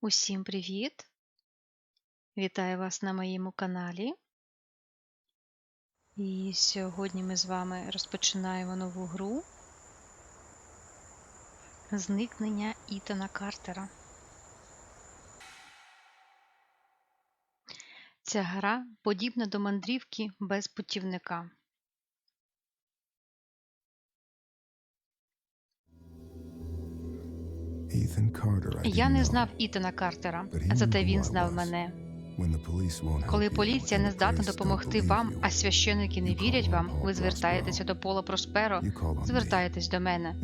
Усім привіт! Вітаю вас на моєму каналі. І сьогодні ми з вами розпочинаємо нову гру Зникнення Ітана Картера. Ця гра подібна до мандрівки без путівника. Я не знав Ітана Картера, зате він знав мене. Коли поліція не здатна допомогти вам, а священники не вірять вам, ви звертаєтеся до Пола Просперо, звертаєтесь до мене.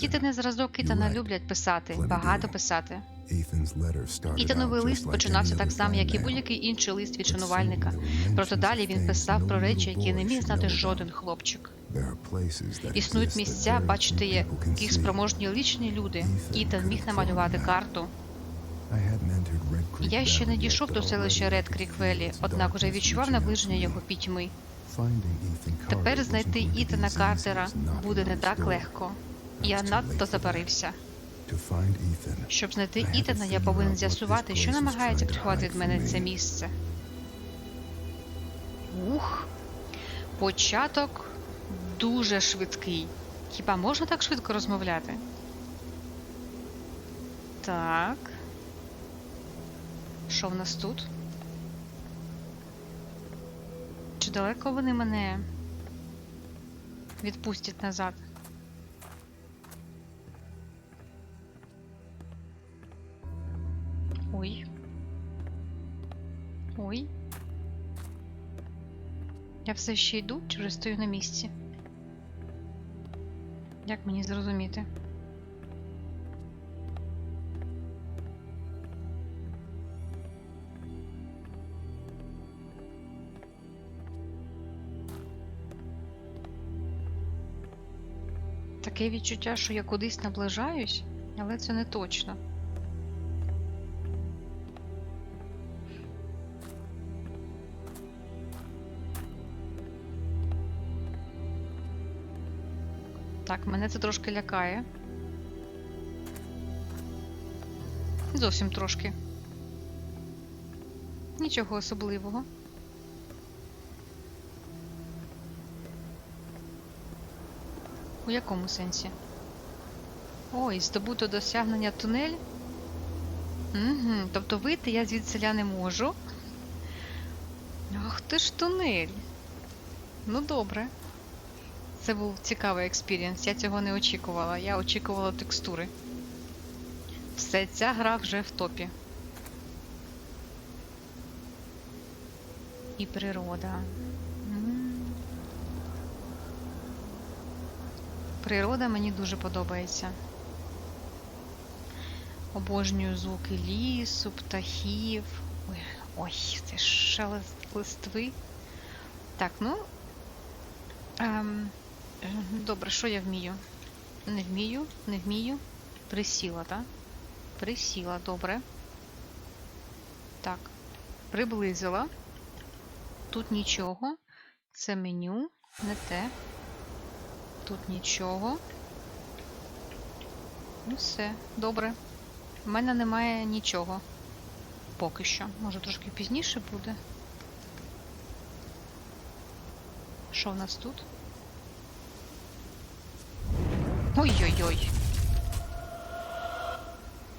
Діти не зразок Ітана люблять писати, багато писати. Ітановий лист починався так само, як і будь-який інший лист від шанувальника. Проте далі він писав про речі, які не міг знати жоден хлопчик. Існують місця, бачите, яких спроможні лічні люди. Ітан міг намалювати карту. Я ще не дійшов до селища Ред could Крік feel Велі, its однак уже відчував наближення його пітьми. Тепер знайти Ітана Картера буде не так легко. Я надто Ethan, Щоб знайти Ітана, я повинен з'ясувати, що намагається приховати від мене це місце. Ух, початок дуже швидкий. Хіба можна так швидко розмовляти? Так. Що в нас тут? Чи далеко вони мене відпустять назад? Ой. Ой. Я все ще йду чи вже стою на місці? Як мені зрозуміти? Таке відчуття, що я кудись наближаюсь, але це не точно. Так, мене це трошки лякає. Зовсім трошки. Нічого особливого. У якому сенсі? Ой, здобуто досягнення тунель. Угу, тобто вийти я звідсиля не можу. Ах ти ж тунель. Ну добре. Це був цікавий експірієнс. Я цього не очікувала. Я очікувала текстури. Все, ця гра вже в топі. І природа. Природа мені дуже подобається. Обожнюю звуки лісу, птахів. Ой, ой це шелест листви. Так, ну. Ем, добре, що я вмію? Не вмію, не вмію. Присіла, так? Присіла, добре. Так. Приблизила. Тут нічого. Це меню, не те. Тут нічого. Ну все, добре. У мене немає нічого. Поки що. Може трошки пізніше буде. Що в нас тут? Ой-ой-ой.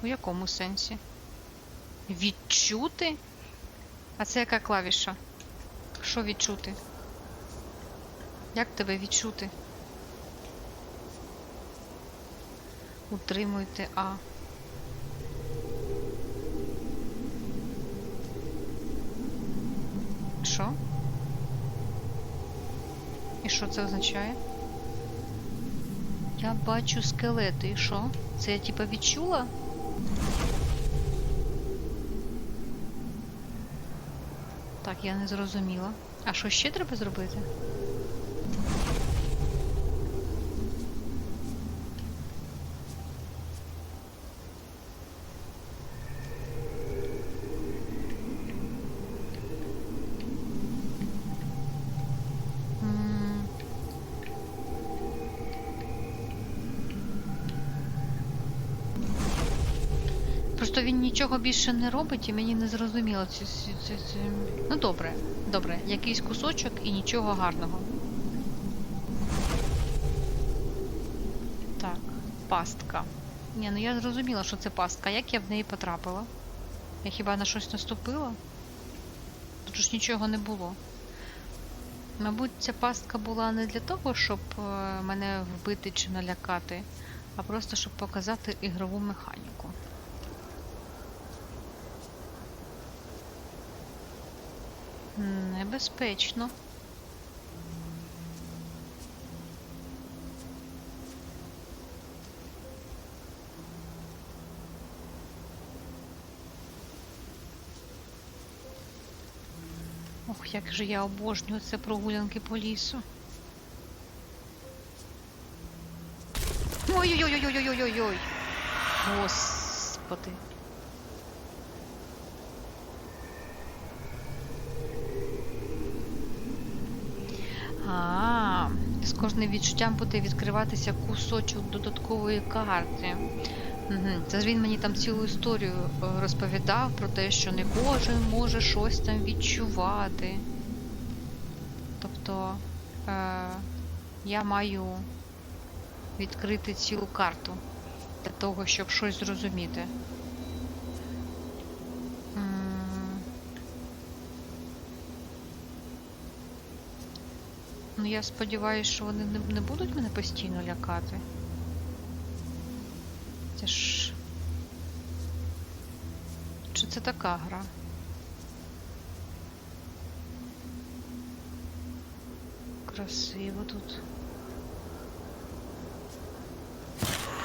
У якому сенсі? Відчути? А це яка клавіша? Що відчути? Як тебе відчути? Утримуйте А. Що? І що це означає? Я бачу скелети. І що? Це я типа відчула? Так, я не зрозуміла. А що ще треба зробити? М. Просто він нічого більше не робить і мені не зрозуміло. Ці, ці, ці, ці... Ну добре, добре, якийсь кусочок і нічого гарного. Так, пастка. Ні, ну я зрозуміла, що це пастка. Як я в неї потрапила? Я хіба на щось наступила? Тут ж нічого не було. Мабуть, ця пастка була не для того, щоб е, мене вбити чи налякати, а просто щоб показати ігрову механіку. Небезпечно. Ох, як же я обожнюю це прогулянки по лісу. Ой-ой-ой-ой-ой-ой-ой-ой. Господи. А, з кожним відчуттям буде відкриватися кусочок додаткової карти. Це ж він мені там цілу історію е, розповідав про те, що не кожен може щось там відчувати. Тобто е, я маю відкрити цілу карту для того, щоб щось зрозуміти. М. Я сподіваюся, що вони не, не будуть мене постійно лякати. Це ж. Чи це така гра? Красиво тут.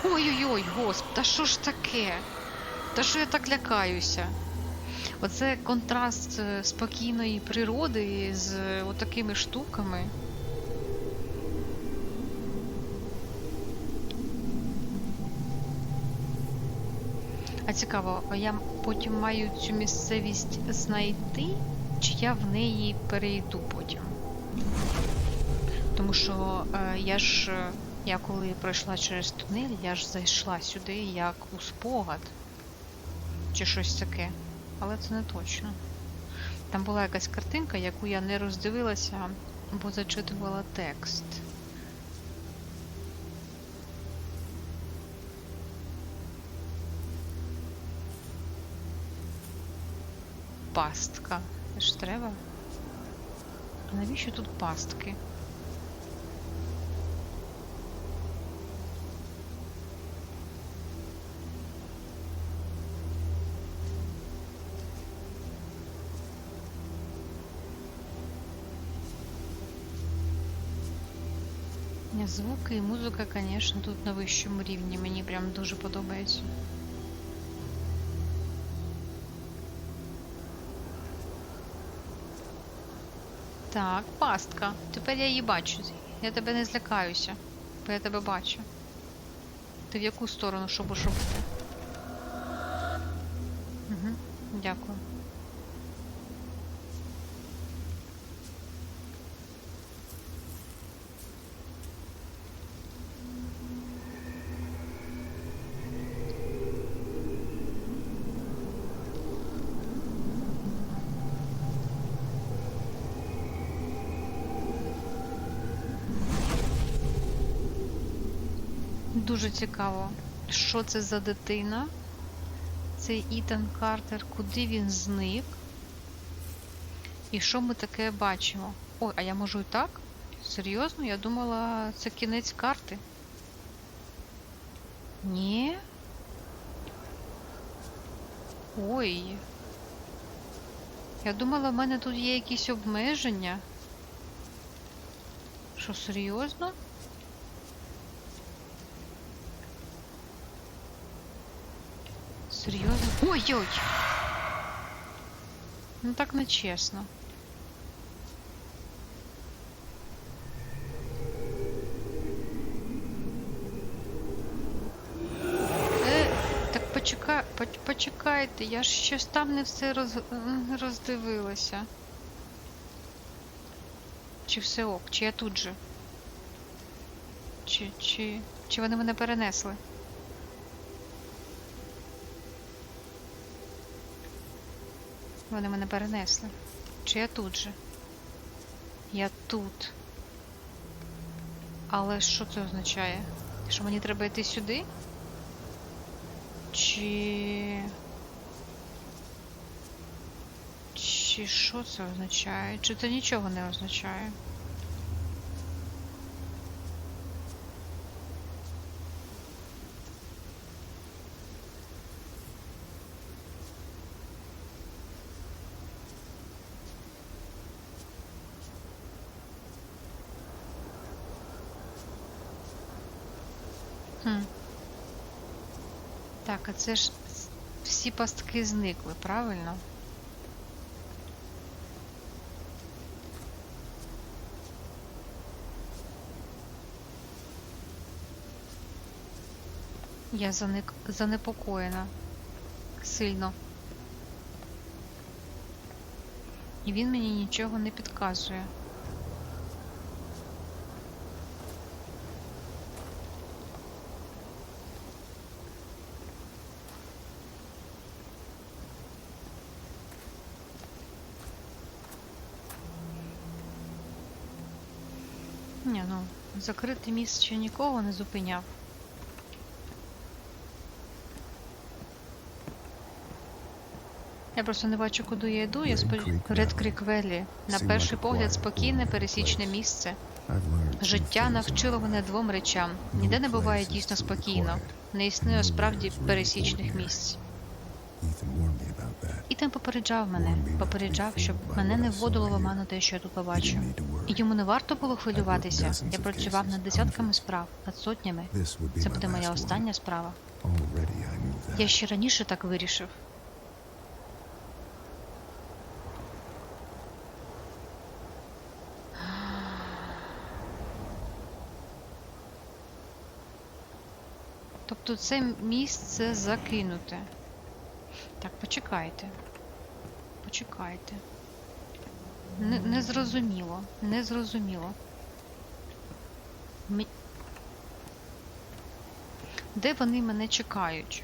Ой-ой-ой, госп, та що ж таке? Та що я так лякаюся? Оце контраст е, спокійної природи з е, отакими штуками. А цікаво, я потім маю цю місцевість знайти, чи я в неї перейду потім? Тому що е, я ж, е, я коли пройшла через тунель, я ж зайшла сюди як у спогад. Чи щось таке. Але це не точно. Там була якась картинка, яку я не роздивилася, бо зачитувала текст. Пастка. Це ж треба. А навіщо тут пастки? Ні, Звуки і музика, звісно, тут на вищому рівні. Мені прям дуже подобається. Так, пастка. Тепер я її бачу. Я тебе не злякаюся, бо я тебе бачу. Ти в яку сторону щоб ошукати? Угу, дякую. Дуже цікаво, що це за дитина? Цей Ітан Картер, куди він зник? І що ми таке бачимо? Ой, а я можу і так? Серйозно? Я думала, це кінець карти. Ні? Ой. Я думала, в мене тут є якісь обмеження. Що, серйозно? Серйозно? Ой-ой! Ну так не чесно. Е, так почекай, поч- почекайте, я ж щось там не все роз, роздивилася. Чи все ок, чи я тут же? Чи, чи, чи вони мене перенесли? Вони мене перенесли. Чи я тут же? Я тут. Але що це означає? Що мені треба йти сюди? Чи. Чи що це означає? Чи це нічого не означає? Хм. Так, а це ж всі пастки зникли, правильно? Я заник... занепокоєна сильно. І він мені нічого не підказує. Ні, ну, закритий міст ще нікого не зупиняв. Я просто не бачу, куди я йду. Я сподів... Ред Крік Веллі. На перший погляд спокійне, пересічне місце. Життя навчило мене двом речам. Ніде не буває дійсно спокійно. Не існує справді пересічних місць. Ітан попереджав мене, попереджав, щоб мене не вводило в оману те, що я тут He йому не варто було хвилюватися. Я працював над десятками справ, над сотнями. Це буде моя остання справа. Я ще раніше так вирішив. Тобто це місце закинуте. Так, почекайте. Почекайте. Не, не зрозуміло. Не зрозуміло. Мі- Де вони мене чекають?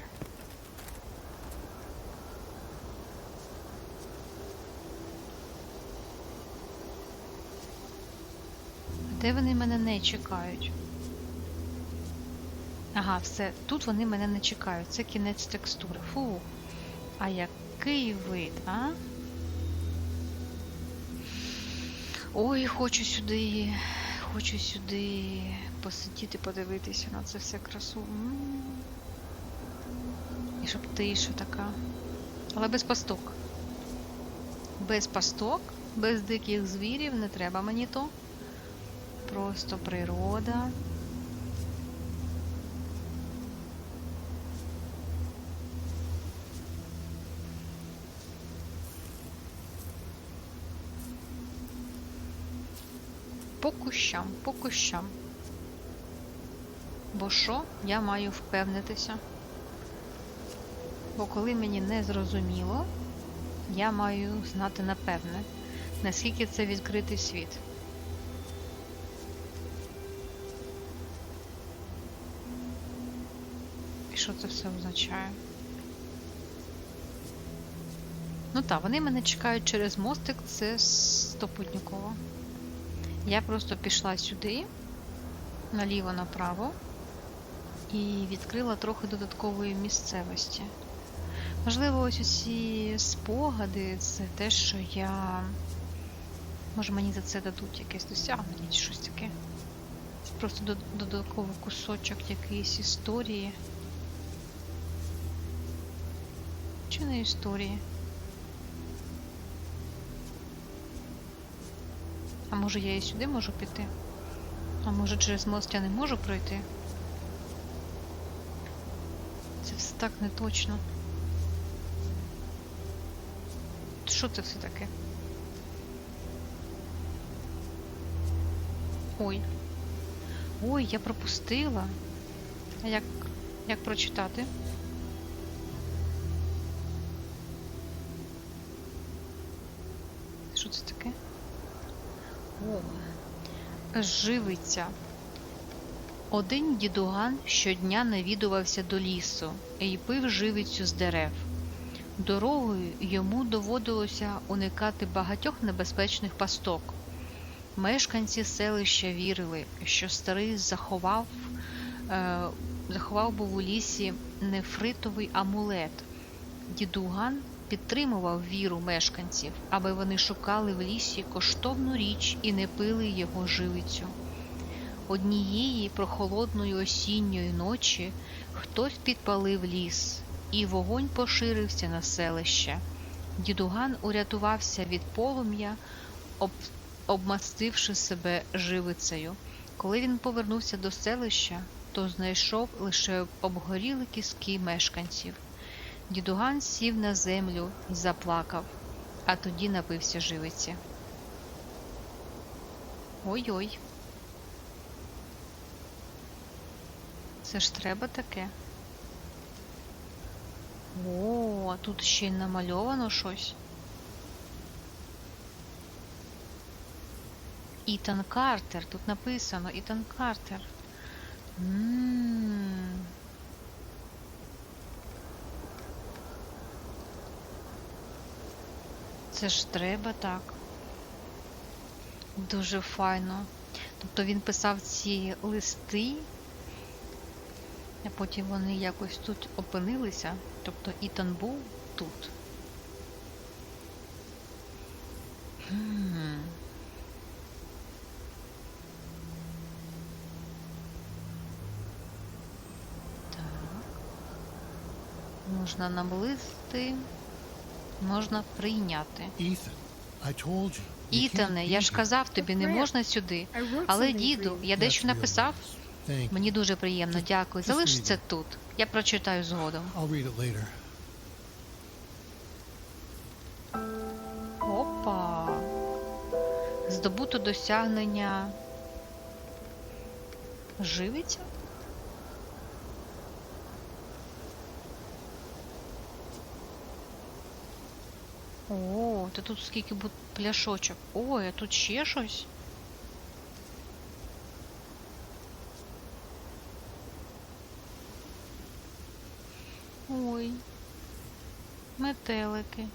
Де вони мене не чекають? Ага, все. Тут вони мене не чекають. Це кінець текстури. Фу. А який вид, а? Ой, хочу сюди. Хочу сюди посидіти, подивитися на це все красу. І щоб тиша така. Але без пасток. Без пасток, без диких звірів, не треба мені то. Просто природа. По кущам, по кущам. Бо що я маю впевнитися? Бо коли мені не зрозуміло, я маю знати напевне, наскільки це відкритий світ. І що це все означає? Ну так, вони мене чекають через мостик, це стопутниково. Я просто пішла сюди, наліво направо, і відкрила трохи додаткової місцевості. Можливо, ось усі спогади це те, що я. Може мені за це дадуть якесь досягнення чи щось таке. Просто додатковий кусочок якоїсь історії. Чи не історії? Може я і сюди можу піти? А може через мост я не можу пройти? Це все так не точно. Що це все таке? Ой. Ой, я пропустила. А як, як прочитати? Що це таке? Живиця. Один дідуган щодня навідувався до лісу і пив живицю з дерев. Дорогою йому доводилося уникати багатьох небезпечних пасток. Мешканці селища вірили, що старий заховав, е, заховав був у лісі нефритовий амулет. Дідуган підтримував віру мешканців, аби вони шукали в лісі коштовну річ і не пили його живицю. Однієї прохолодної осінньої ночі хтось підпалив ліс, і вогонь поширився на селище. Дідуган урятувався від полум'я, об... обмастивши себе живицею. Коли він повернувся до селища, то знайшов лише обгоріли кіски мешканців. Дідуган сів на землю і заплакав, а тоді напився живиці. Ой-ой. Це ж треба таке. О, а тут ще й намальовано щось. Ітан Картер. Тут написано Ітан Картер. М. Це ж треба так. Дуже файно. Тобто він писав ці листи, а потім вони якось тут опинилися. Тобто Ітан був тут. Так. Можна наблизити, можна прийняти. Ітане, я ж казав тобі, не можна сюди. Але, діду, я дещо написав. Мені дуже приємно, дякую. Залиш це тут. Я прочитаю згодом. Опа. Здобуто досягнення. Живиться? О, та тут скільки бут пляшочок. Ой, а тут ще щось. Ой. Метелики.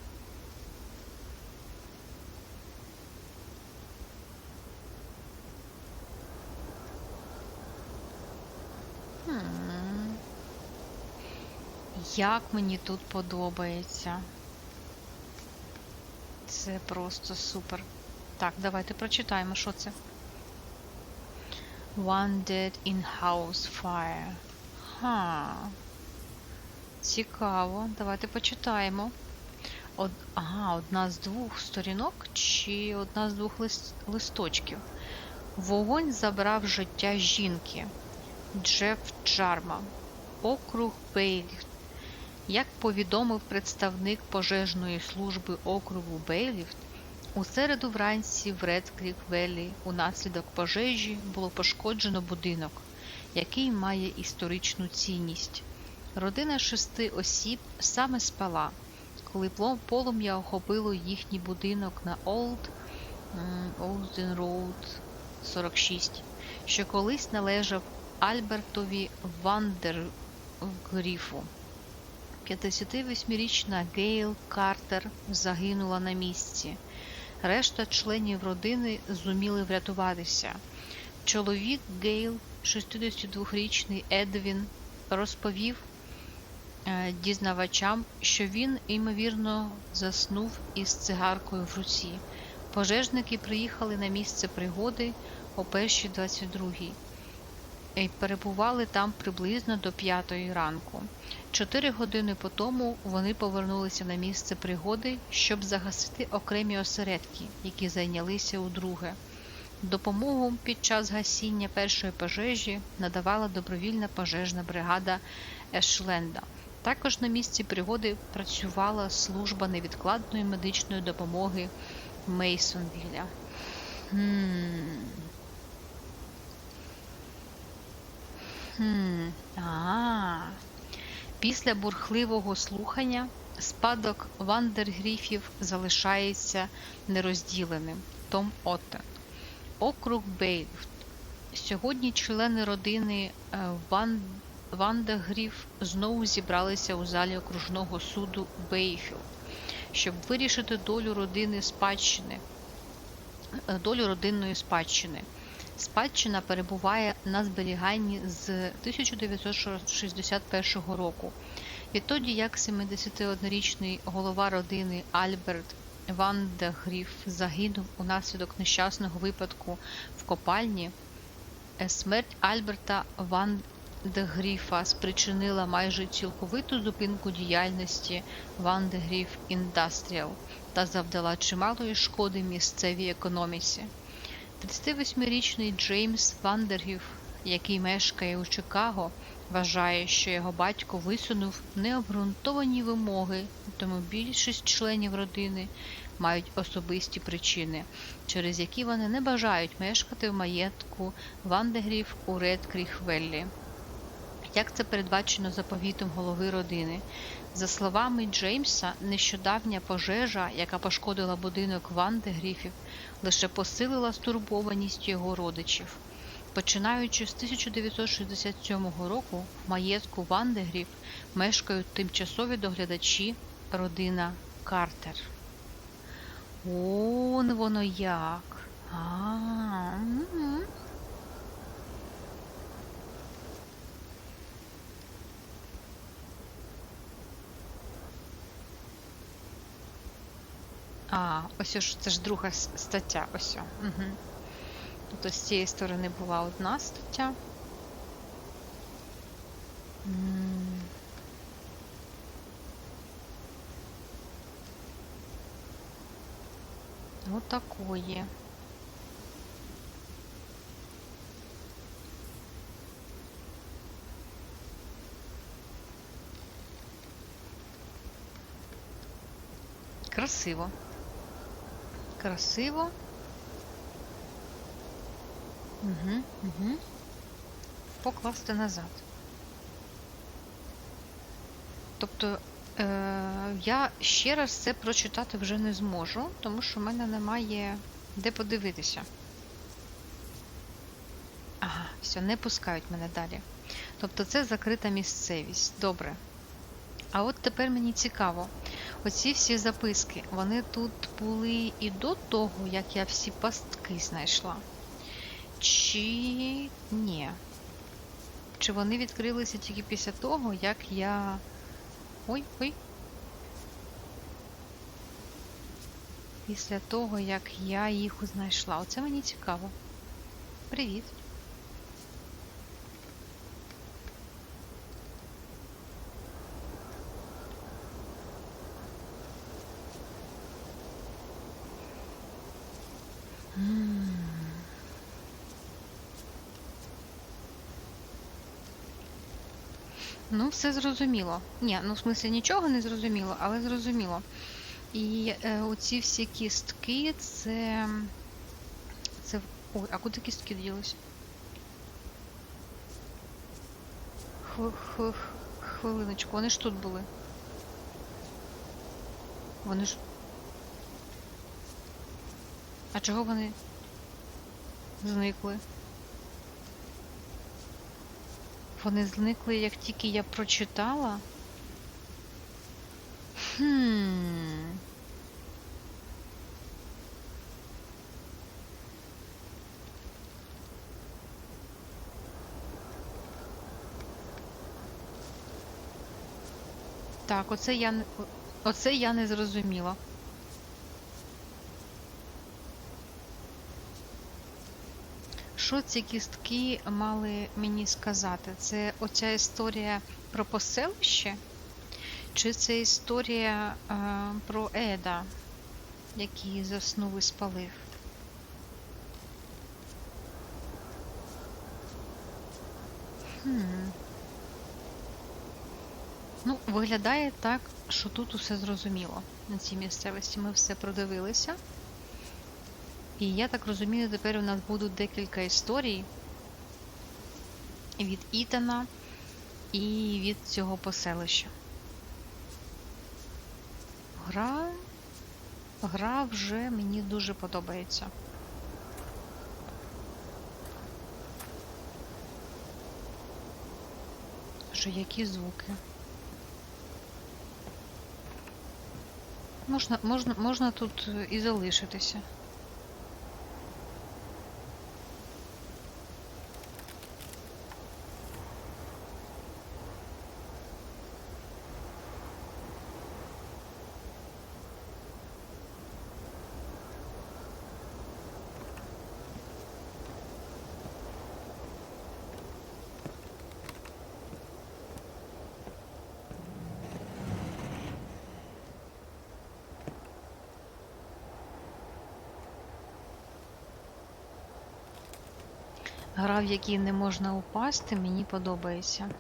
Як мені тут подобається. Це просто супер. Так, давайте прочитаємо, що це. One dead in house fire. Ха. Цікаво. Давайте почитаємо. Од... Ага, одна з двох сторінок чи одна з двох лист... листочків. Вогонь забрав життя жінки. Джеф Джарма. Округ Бейліфт. Як повідомив представник пожежної служби округу Бейліфт, у середу вранці в Редкліф Веллі унаслідок пожежі було пошкоджено будинок, який має історичну цінність. Родина шести осіб саме спала, коли полум'я охопило їхній будинок на Олд Олден Роуд 46, що колись належав Альбертові Вандергріфу. 58-річна Гейл Картер загинула на місці. Решта членів родини зуміли врятуватися. Чоловік Гейл, 62-річний Едвін, розповів е, дізнавачам, що він, ймовірно, заснув із цигаркою в руці. Пожежники приїхали на місце пригоди о першій 22-й і перебували там приблизно до 5 ранку. Чотири години по тому вони повернулися на місце пригоди, щоб загасити окремі осередки, які зайнялися удруге. Допомогу під час гасіння першої пожежі надавала добровільна пожежна бригада Ешленда. Також на місці пригоди працювала служба невідкладної медичної допомоги Мейсонвілля. А. Після бурхливого слухання спадок Вандергріфів залишається нерозділеним. Том Оттен. Округ Бейлфт. Сьогодні члени родини е, Ван... Вандагріф знову зібралися у залі окружного суду Бейфілд, щоб вирішити долю родини спадщини, е, долю родинної спадщини. Спадщина перебуває на зберіганні з 1961 року. Відтоді, як 71-річний голова родини Альберт Ван де Гріф загинув унаслідок нещасного випадку в копальні, е, смерть Альберта Ван спричинила майже цілковиту зупинку діяльності Ван Гріф Індастріал та завдала чималої шкоди місцевій економіці. 38-річний Джеймс Вандергіф, який мешкає у Чикаго, вважає, що його батько висунув необґрунтовані вимоги, тому більшість членів родини мають особисті причини, через які вони не бажають мешкати в маєтку Вандегріф у Ред Кріхвеллі. Як це передбачено заповітом голови родини? За словами Джеймса, нещодавня пожежа, яка пошкодила будинок Вандегріфів, лише посилила стурбованість його родичів. Починаючи з 1967 року, в маєтку Вандегріф мешкають тимчасові доглядачі родина Картер. Он воно як. А, А, ось ж це ж друга стаття. Ось. Угу. Тобто з цієї сторони була одна стаття. М. Отакої. Красиво. Красиво. Угу, угу. Покласти назад. Тобто е- я ще раз це прочитати вже не зможу, тому що в мене немає де подивитися. Ага, все, не пускають мене далі. Тобто це закрита місцевість. Добре. А от тепер мені цікаво. Оці всі записки, вони тут були і до того, як я всі пастки знайшла. Чи ні? Чи вони відкрилися тільки після того, як я. Ой, ой. Після того, як я їх знайшла. Оце мені цікаво. Привіт. Ну, все зрозуміло. Ні, ну в смислі нічого не зрозуміло, але зрозуміло. І е, оці всі кістки, це. Це. Ой, а куди кістки ділися? Хв- хв- Хвилиночку, вони ж тут були. Вони ж. А чого вони зникли? Вони зникли, як тільки я прочитала. Хм. Так, оце я оце я не зрозуміла. Що ці кістки мали мені сказати? Це оця історія про поселище? Чи це історія е, про Еда, який заснув і спалив? Хм. Ну, виглядає так, що тут усе зрозуміло. На цій місцевості ми все продивилися. І я так розумію, тепер у нас будуть декілька історій від Ітана і від цього поселища. Гра. Гра вже мені дуже подобається. Боже, які звуки. Можна, можна, можна тут і залишитися. Гра, в якій не можна упасти, мені подобається.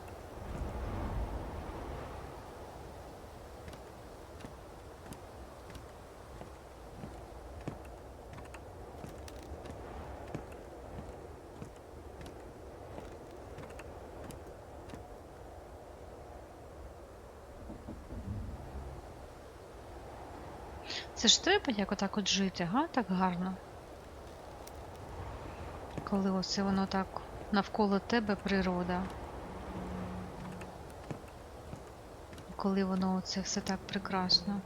Це ж треба як отак от жити, га? Так гарно. Коли оце воно так навколо тебе природа. Коли воно оце все так прекрасно.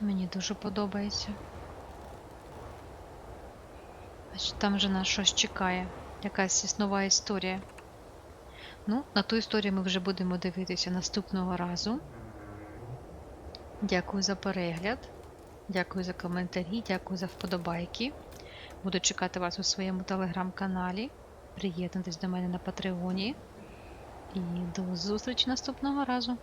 Мені дуже подобається. Там же нас щось чекає. Якась нова історія. Ну, на ту історію ми вже будемо дивитися наступного разу. Дякую за перегляд. Дякую за коментарі, дякую за вподобайки. Буду чекати вас у своєму телеграм-каналі. Приєднуйтесь до мене на Патреоні. І до зустрічі наступного разу.